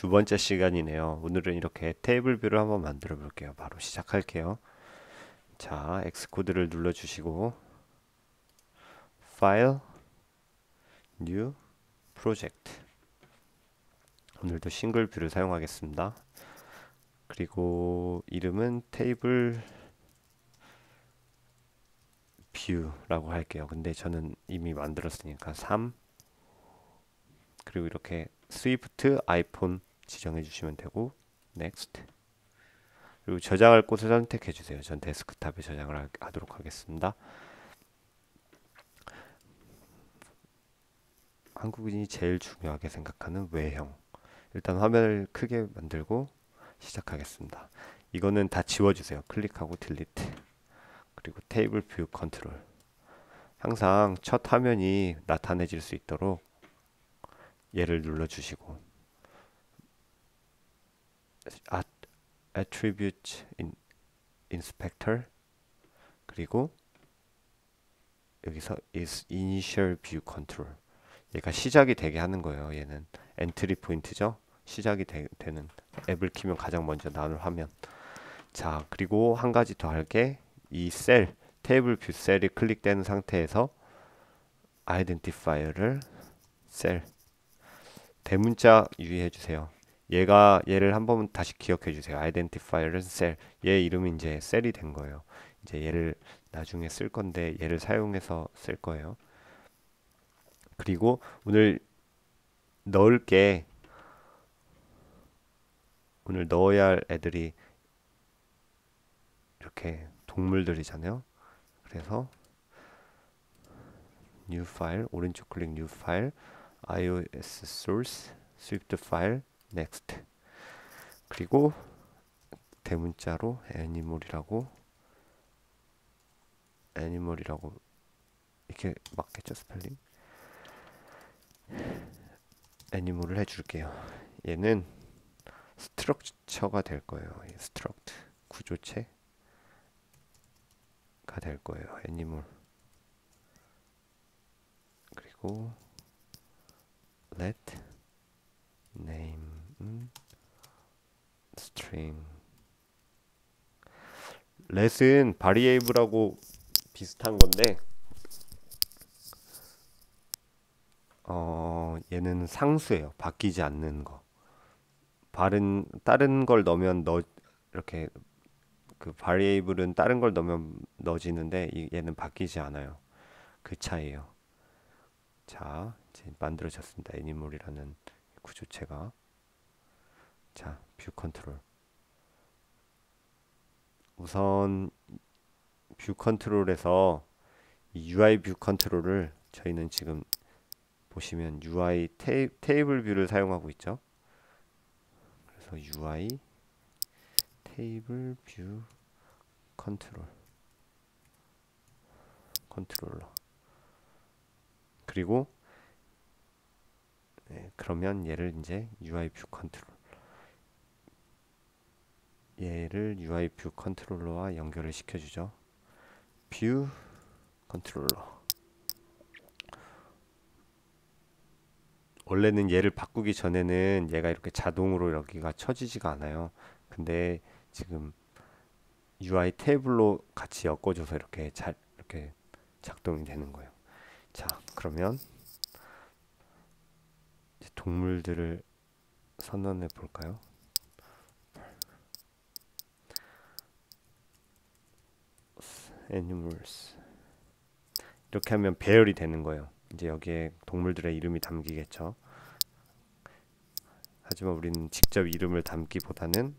두 번째 시간이네요. 오늘은 이렇게 테이블 뷰를 한번 만들어 볼게요. 바로 시작할게요. 자, X코드를 눌러 주시고 파일 뉴 프로젝트 오늘도 싱글 뷰를 사용하겠습니다. 그리고 이름은 테이블 뷰라고 할게요. 근데 저는 이미 만들었으니까 3 그리고 이렇게 스위프트 아이폰 지정해 주시면 되고 next 그리고 저장할 곳을 선택해 주세요. 전 데스크탑에 저장을 하, 하도록 하겠습니다. 한국인이 제일 중요하게 생각하는 외형 일단 화면을 크게 만들고 시작하겠습니다. 이거는 다 지워주세요. 클릭하고 딜리트 그리고 테이블 뷰 컨트롤 항상 첫 화면이 나타내질 수 있도록 얘를 눌러주시고 attribute inspector 그리고 여기서 is initial view control 얘가 시작이 되게 하는 거예요. 얘는 엔트리 포인트죠. 시작이 되, 는 앱을 키면 가장 먼저 나올 화면. 자, 그리고 한 가지 더 할 게 이 셀, 테이블 뷰 셀이 클릭되는 상태에서 아이덴티파이어를 셀 대문자 유의해 주세요. 얘가 얘를 한번 다시 기억해 주세요. 아이덴티파이어는 셀. 얘 이름이 이제 셀이 된 거예요. 이제 얘를 나중에 쓸 건데 얘를 사용해서 쓸 거예요. 그리고 오늘 넣을 게 오늘 넣어야 할 애들이 이렇게 동물들이잖아요. 그래서 new file 오른쪽 클릭 new file iOS source swift file next. 그리고 대문자로 애니멀이라고 애니멀이라고 이렇게 맞겠죠 스펠링? 애니멀을 해줄게요. 얘는 스트럭처가 될 거예요. 스트럭트 구조체가 될 거예요 애니멀 그리고 let name string let은 variable하고 비슷한 건데 어 얘는 상수예요. 바뀌지 않는 거. 바른 다른 걸 넣으면 넣 이렇게 그 variable은 다른 걸 넣으면 넣어지는데 얘는 바뀌지 않아요. 그 차이예요. 자, 이제 만들어졌습니다. 애니멀이라는 구조체가. 자, 뷰 컨트롤. 우선 뷰 컨트롤에서 UI 뷰 컨트롤을 저희는 지금 보시면 UI 테이, 테이블 뷰를 사용하고 있죠. 그래서 UI 테이블 뷰 컨트롤 컨트롤러 그리고 네, 그러면 얘를 이제 UI 뷰 컨트롤 얘를 UI 뷰 컨트롤러와 연결을 시켜주죠. 뷰 컨트롤러 원래는 얘를 바꾸기 전에는 얘가 이렇게 자동으로 여기가 쳐지지가 않아요. 근데 지금 UI 테이블로 같이 엮어줘서 이렇게 잘 이렇게 작동이 되는 거예요. 자, 그러면 동물들을 선언해 볼까요? Animals 이렇게 하면 배열이 되는 거예요. 이제 여기에 동물들의 이름이 담기겠죠. 하지만 우리는 직접 이름을 담기보다는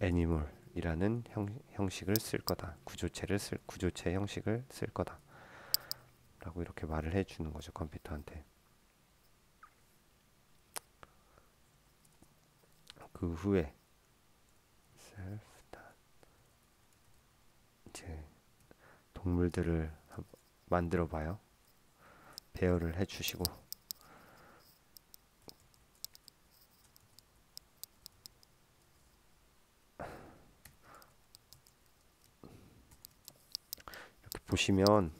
animal이라는 형, 형식을 쓸 거다. 구조체를 쓸 구조체 형식을 쓸 거다. 라고 이렇게 말을 해 주는 거죠. 컴퓨터한테. 그 후에 self 이제 동물들을 만들어 봐요. 배열을 해 주시고 이렇게 보시면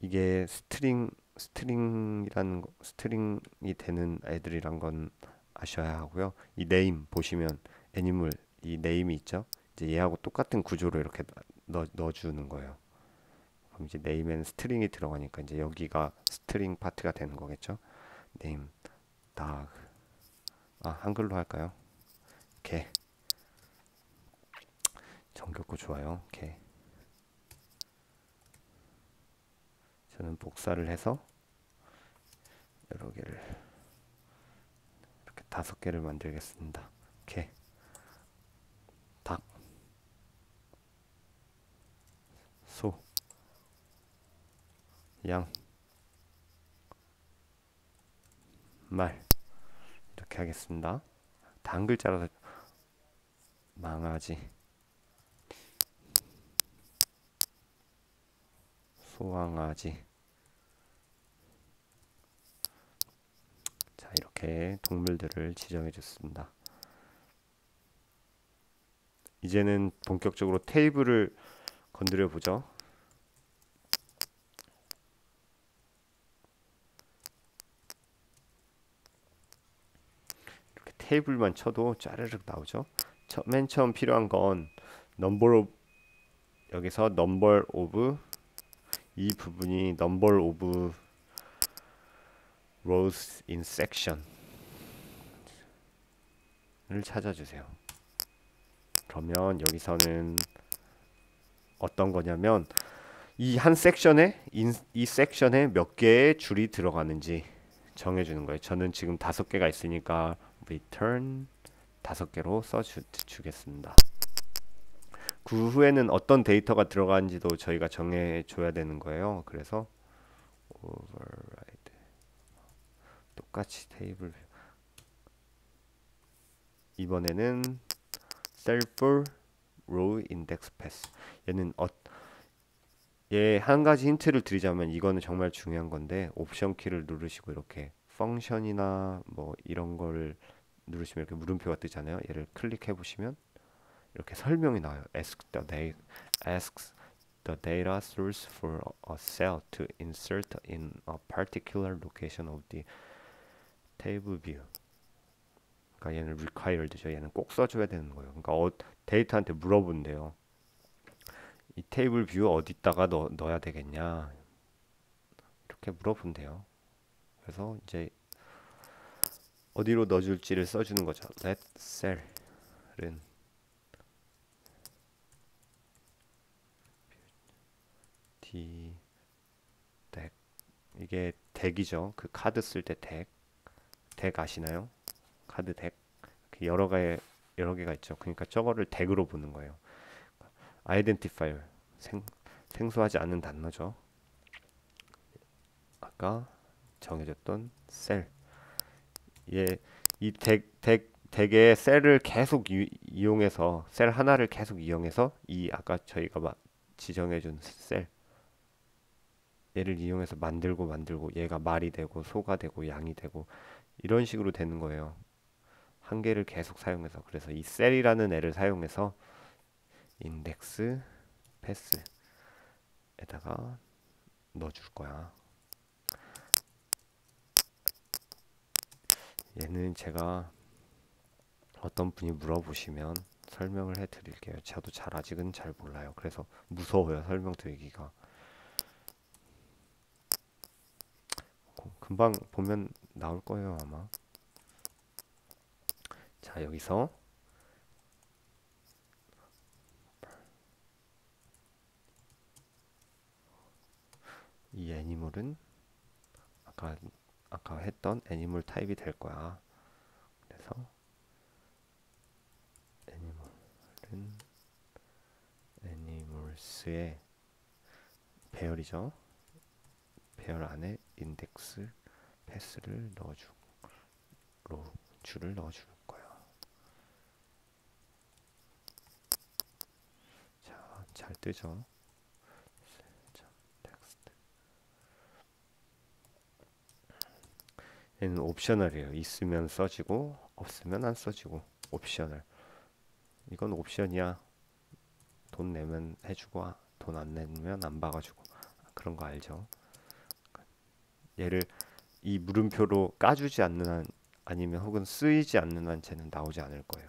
이게 스트링 스트링이라는 거, 스트링이 되는 애들이란 건 아셔야 하고요. 이 네임 보시면 애니멀 이 네임이 있죠. 이제 얘하고 똑같은 구조로 이렇게 넣어, 넣어주는 거예요. 그럼 이제 네임에는 스트링이 들어가니까 이제 여기가 스트링 파트가 되는 거겠죠. 네임 다 아, 한글로 할까요? 개 정겹고 좋아요. 개 저는 복사를 해서 여러 개를 이렇게 다섯 개를 만들겠습니다. 개, 닭, 소, 양, 말 이렇게 하겠습니다. 다한 글자라서 망아지, 소왕아지. 자 이렇게 동물들을 지정해 줬습니다. 이제는 본격적으로 테이블을 건드려 보죠 이렇게 테이블만 쳐도 짜르륵 나오죠 맨 처음 필요한 건 넘버 오브 여기서 넘버 오브 이 부분이 number of rows in section을 찾아주세요. 그러면 여기서는 어떤 거냐면 이 한 섹션에 이 섹션에 몇 개의 줄이 들어가는지 정해주는 거예요. 저는 지금 다섯 개가 있으니까 return 다섯 개로 써주겠습니다. 그 후에는 어떤 데이터가 들어가는지도 저희가 정해 줘야 되는 거예요. 그래서 override 똑같이 테이블 이번에는 self row index pass 얘는 어, 얘한 가지 힌트를 드리자면 이거는 정말 중요한 건데 옵션 키를 누르시고 이렇게 펑션이나 뭐 이런 걸 누르시면 이렇게 물음표가 뜨잖아요. 얘를 클릭해 보시면 이렇게 설명이 나와요. Ask the data, asks the data source for a cell to insert in a particular location of the table view. 그러니까 얘는 required죠. 얘는 꼭 써줘야 되는 거예요. 그러니까 어, 데이터한테 물어본대요. 이 테이블 뷰 어디다가 넣, 넣어야 되겠냐 이렇게 물어본대요. 그래서 이제 어디로 넣어줄지를 써주는 거죠. let cell은 D 덱 이게 덱이죠. 그 카드 쓸 때 덱. 덱 아시나요? 카드 덱. 여러 개 여러 개가 있죠. 그러니까 저거를 덱으로 보는 거예요. 아이덴티파이어 생 생소하지 않은 단어죠. 아까 정해졌던 셀. 예, 이덱 덱 덱의 셀을 계속 이, 이용해서 셀 하나를 계속 이용해서 이 아까 저희가 막 지정해준 셀 얘를 이용해서 만들고 만들고 얘가 말이 되고 소가 되고 양이 되고 이런 식으로 되는 거예요. 한 개를 계속 사용해서 그래서 이 셀이라는 애를 사용해서 인덱스 패스에다가 넣어줄 거야. 얘는 제가 어떤 분이 물어보시면 설명을 해 드릴게요. 저도 잘 아직은 잘 몰라요. 그래서 무서워요. 설명 드리기가. 금방 보면 나올 거예요 아마 자 여기서 이 애니멀은 아까 아까 했던 애니멀 타입이 될 거야 그래서 애니멀은 애니멀스의 배열이죠 배열 안에 인덱스 패스를 넣어주 로 줄을 넣어줄 거야. 자, 잘 뜨죠? 자, 텍스트. 얘는 옵셔널이에요. 있으면 써지고 없으면 안 써지고 옵셔널. 이건 옵션이야. 돈 내면 해주고 돈 안 내면 안 봐가지고 그런 거 알죠? 얘를 이 물음표로 까주지 않는 한 아니면 혹은 쓰이지 않는 한 쟤는 나오지 않을 거예요.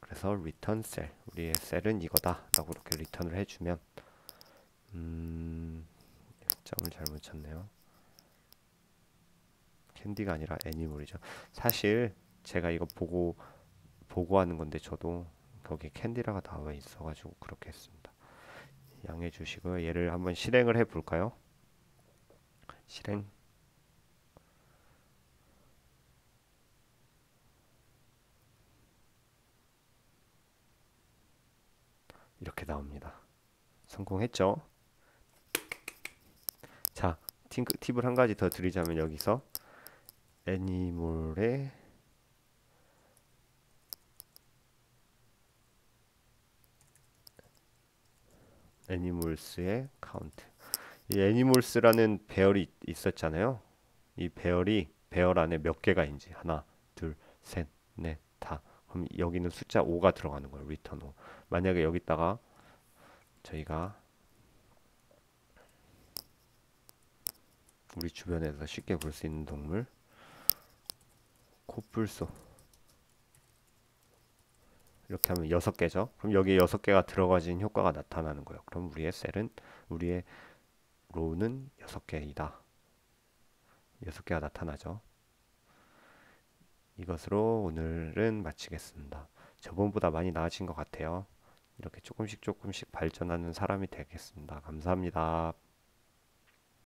그래서 return cell 우리의 셀은 이거다 라고 이렇게 리턴을 해주면 음, 점을 잘못 쳤네요. 캔디가 아니라 애니멀이죠. 사실 제가 이거 보고 보고하는 건데 저도 거기에 캔디라가 나와 있어가지고 그렇게 했습니다. 양해 주시고요. 얘를 한번 실행을 해 볼까요? 실행. 이렇게 나옵니다. 성공했죠? 자, 팁을 한 가지 더 드리자면 여기서 애니멀의 애니멀스의 카운트. 이 애니멀스라는 배열이 있었잖아요. 이 배열이 배열 안에 몇 개가 있는지 하나, 둘, 셋, 넷, 다. 그럼 여기는 숫자 5가 들어가는 거예요. 리턴 5. 만약에 여기다가 저희가 우리 주변에서 쉽게 볼 수 있는 동물 코뿔소 이렇게 하면 여섯 개죠. 그럼 여기에 여섯 개가 들어가진 효과가 나타나는 거예요. 그럼 우리의 셀은 우리의 로우는 여섯 개이다. 여섯 개가 나타나죠. 이것으로 오늘은 마치겠습니다. 저번보다 많이 나아진 것 같아요. 이렇게 조금씩 조금씩 발전하는 사람이 되겠습니다. 감사합니다.